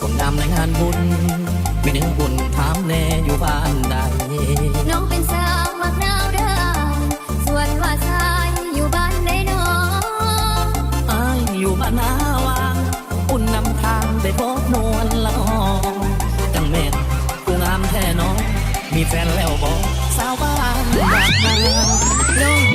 คนดำในงานบุญมีหนึ่งบุญถามแน่อยู่บ้านใดน้องเป็นสาวมากนาวเด้ส่วนว่าชายอยู่บ้านไหนน้องอายอยู่บ้านนาวางอุ่นนำทางไปพบนวลละอองจังแม่นกูงามแท้น้องมีแฟนแล้วบอกสาวบ้านดอกนา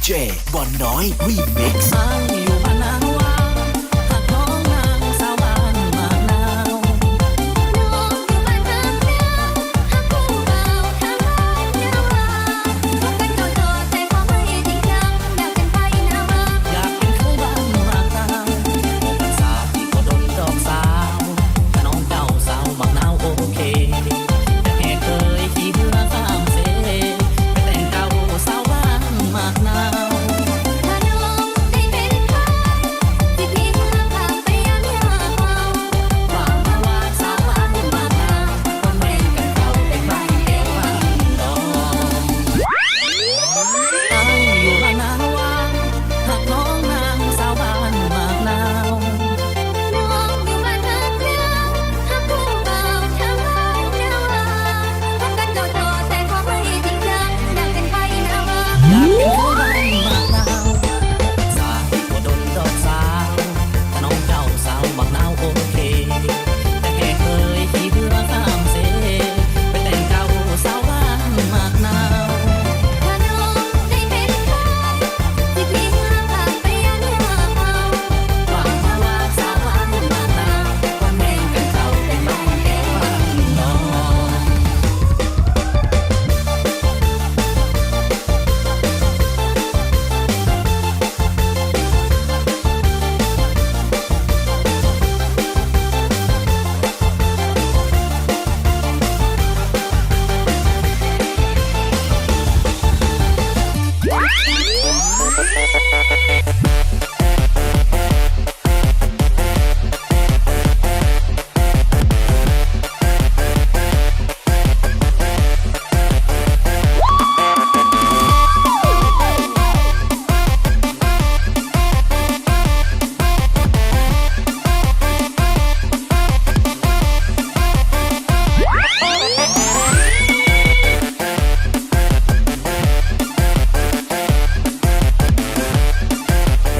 DJ One Nói Remix.